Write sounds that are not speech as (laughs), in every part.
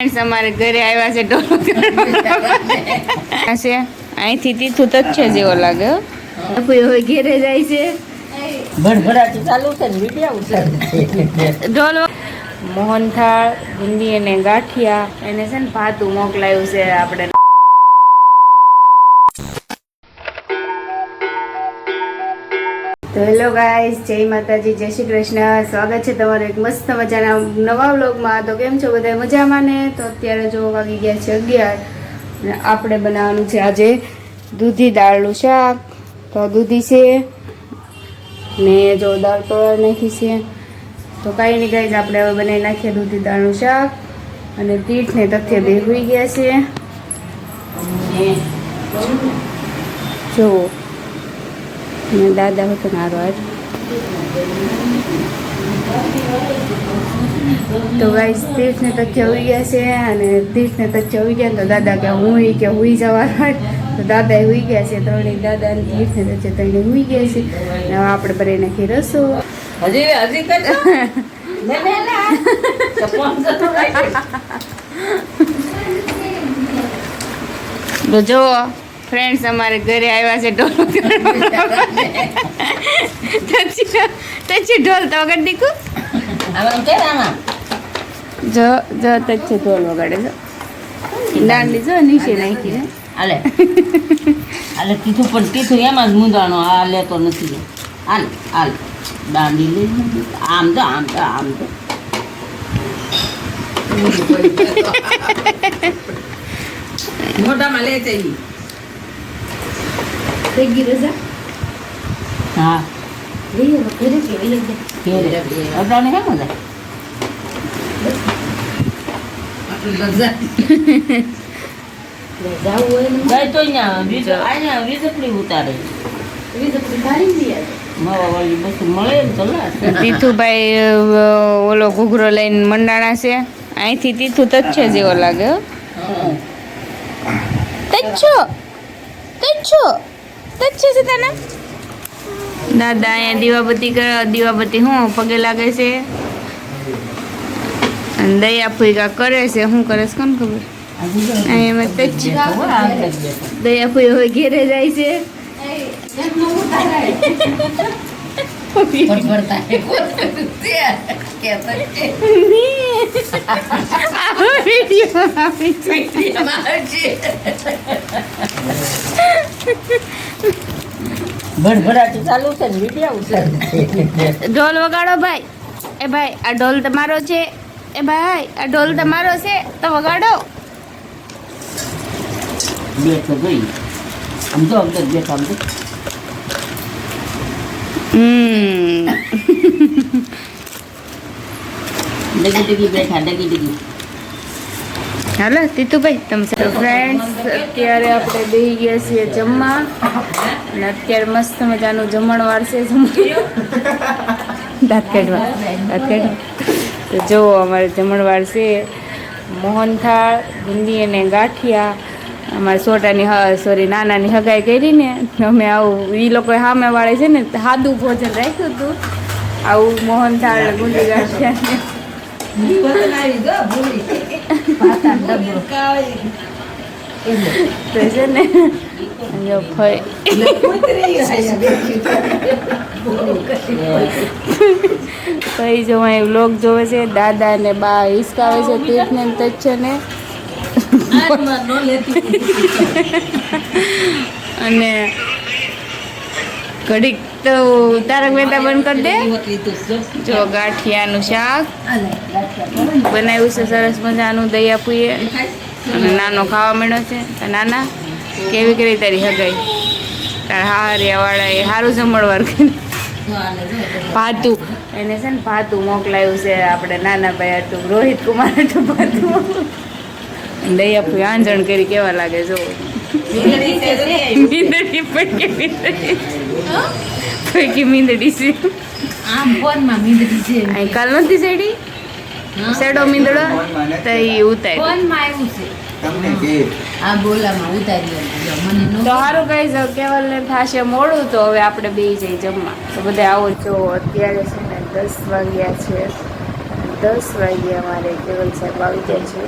Friends અમારે ઘરે આવ્યા છે ઢોલ છે અહીંથી તીથું જ છે જેવો લાગે કોઈ હવે ઘેરે જાય છે. ભડભડાટી ચાલુ છે ને વિડિયા ઉતારે. ઢોલ મોહનથાળ બુંદી અને ગાંઠિયા એને છે ને ભાતું મોકલાયું છે આપણે. તો હેલો ગાઈસ, જય માતાજી, જય શ્રી કૃષ્ણ. સ્વાગત છે તમારું એક મસ્ત મજાના નવા વ્લોગમાં. તો કેમ છો બધા મજામાં ને? તો અત્યારે જો વાગી ગયા છે અગિયાર. આપણે બનાવવાનું છે આજે દૂધી દાળનું શાક. તો દૂધી છે ને જો દાળ તોડ નાખી છે. તો કાંઈ નહીં ગાઈઝ આપણે હવે બનાવી નાખીએ દૂધી દાળનું શાક. અને પીઠ ને તથ્ય બે હોઈ ગયા છે. જુઓ અને દાદા હતો મારો આજ તો ગાઈસ તીર્થને તથ્ય ઉઈ ગયા છે અને તીર્થને તથ્ય હોઈ ગયા ને તો દાદા કે હું કે હુઈ જવા તો દાદા હુઈ ગયા છે ત્રણેય દાદા અને તીર્થ ને તથ્ય ત્રણે હુઈ ગયા છે. અને હવે આપણે બનાવી નાખી રસો. હજી હજી (laughs) તો. તો જો ફ્રેન્ડ્સ અમારે ઘરે આવ્યા છે ઢોલ તચ્છી ઢોલ તો વગાડી દીકું? જો જો તચ્છી ઢોલ વગાડે જો દાંડી જો નીચે નાખી હાલે. હાલે કીધું પણ કીધું એમાં જ મૂંદાણો આ લેતો નથી. હાલ હાલ. દાંડી લઈ આમ તો આમ તો આમ તો મોઢામાં લે છે ઈ. થઈ ગઈ રજા? હા. લઈએ ઘરે કે લઈએ અટાણે કેમ. તીથુભાઈ ઓલો ઘૂઘરો લઈને મંડાણા છે. અહીંથી તીથું તચ્છે જેવો લાગે હો. તચ્છો! તચ્છો તચ્છો છે તને દાદા અહીંયા દીવાબત્તી કરે દીવાબત્તી હું પગે લાગે છે અને દયા ફૂઈકા કરે છે શું કરે છે કોને ખબર હજી જો. અહીંયા એમાં તચ્છ ખબર આમ જ બેઠા. દયા ફૂઈ હવે ઘેરે જાય છે ફટફડતા એ કોણ તે કહેતો છે. આવો વીડિયો આપી છે એમાં આવશે. ભડભડાટી ચાલુ છે ને વિડિયા ઉતારે ઢોલ વગાડો ભાઈ. એ ભાઈ આ ઢોલ તમારો છે. એ ભાઈ આ ઢોલ તમારો છે. તો વગાડો. ગઈ. આમ તો બેઠો આમ તો ડગી ડગી બેઠા ડગી ડગી. હાલો તીતુભાઈ તમે ફ્રેન્ડ્સ અત્યારે આપણે બેસી ગયા છીએ જમવા. અને અત્યારે મસ્ત મજાનું જમણવાર છે જમવા દાંત કાઢવા દાંત કાઢવા તો જુઓ અમારે જમણવાર છે મોહનથાળ બુંદી અને ગાંઠિયા. અમારે સોટાની સોરી નાનાની હગાઈ કરીને અમે આવું એ લોકો સામે વાળે છે ને સાદું ભોજન રાખ્યું હતું. આવું મોહનથાળ બુંદી ગાંઠિયા ફઈ જો અહીં વ્લોગ જોવે છે દાદા ને બા હિસકાવે છે તીર્થ ને તચ્છ ને. અને ઘડીક તો તારક મહેતા બંધ કરી દે. જો ગાંઠિયાનું શાક. બનાવ્યું છે સરસ મજાનું દયા પૂએ અને નાનો ખાવા મળ્યો છે. નાના કેવી કરી તારી હગાઈ? તારા હારિયાવાળા એ સારું જમણવાર કરી ભાતું. એને છે ને ભાતું મોકલાયું છે આપણે નાના ભાઈ હતું રોહિત કુમાર હતું ભાતું. દયા પૂએ આંજણ કરી કેવા લાગે જો. પણ કે મીંદડી છે. આમ ફોનમાં મીંદડી છે અહીં કાલ નથી સેડી સેડો મીંદડો? તો એ ઉતારી. ફોનમાં આવ્યું છે. તમને કે? આ બોલામાં ઉતારી મને તો સારું કઈ કેવલ ને થશે મોડું તો હવે આપણે બે જઈ જમવા. તો બધા આવો છો અત્યારે છે ને દસ વાગ્યા છે. દસ વાગે અમારે કેવલ સાહેબ આવી જાય છે.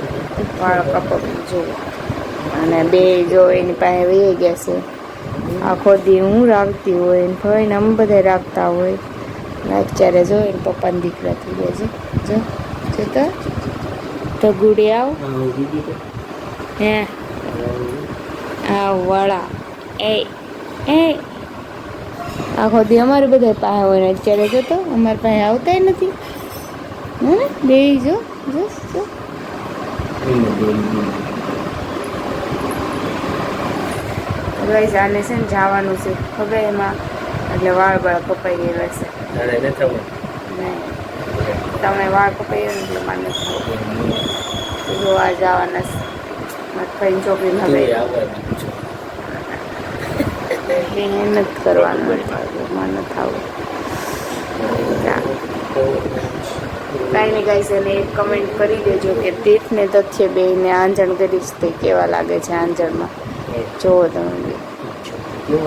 વાળ કપડું જોવો અને બે જો એની પાસે વહી ગયા છે. આખો દી હું રાખતી હોય ને ભાઈને અમે બધા રાખતા હોય. અત્યારે જો એને પપ્પાને દીકરા થઈ ગયા છે. જો જોતા? તો ગુડી આવ. હે આ વડા એ એ. આખો દી અમારે બધા પાસે હોય ને અત્યારે જોતો અમારી પાસે આવતા નથી. હે બે જો જો. જો ગાઈસ આને છે ને જવાનું છે ખબર એમાં? એટલે વાળ બાળ કપાઈ ગયેલા છે. તમે વાળ કપાઈ ગયો ને એટલે માને જોવા જવાના છે. ફઈને છોકરી હવે મહેનત કરવાનું મને થાવું કાંઈ નહીં ગાઈસ એને એક કમેન્ટ કરી દેજો કે તીર્થ ને તથ્ય બેને આંજણ કરીશ તે કેવા લાગે છે આંજણમાં? જોવો તમે બે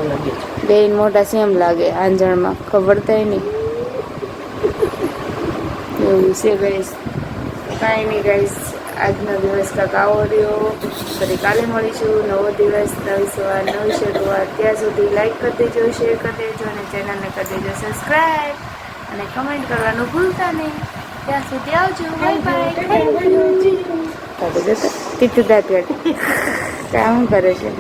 બેન મોટા સેમ લાગે આંજણમાં. ખબર થાય નહીં એવું છે ગાઈસ કાંઈ નહીં ગાઈસ આજનો દિવસ કાંક આવો રહ્યો. ફરી કાલે મળીશું. નવો દિવસ નવી સવાર નવી શરૂઆત. ત્યાં સુધી લાઈક કરી દેજો શેર કરી દેજો અને ચેનલને કરી દેજો સબસ્ક્રાઈબ અને કમેન્ટ કરવાનું ભૂલતા નહીં ત્યાં સુધી આવજો. બાય બાય તીતું દાંત કામ કરે છે.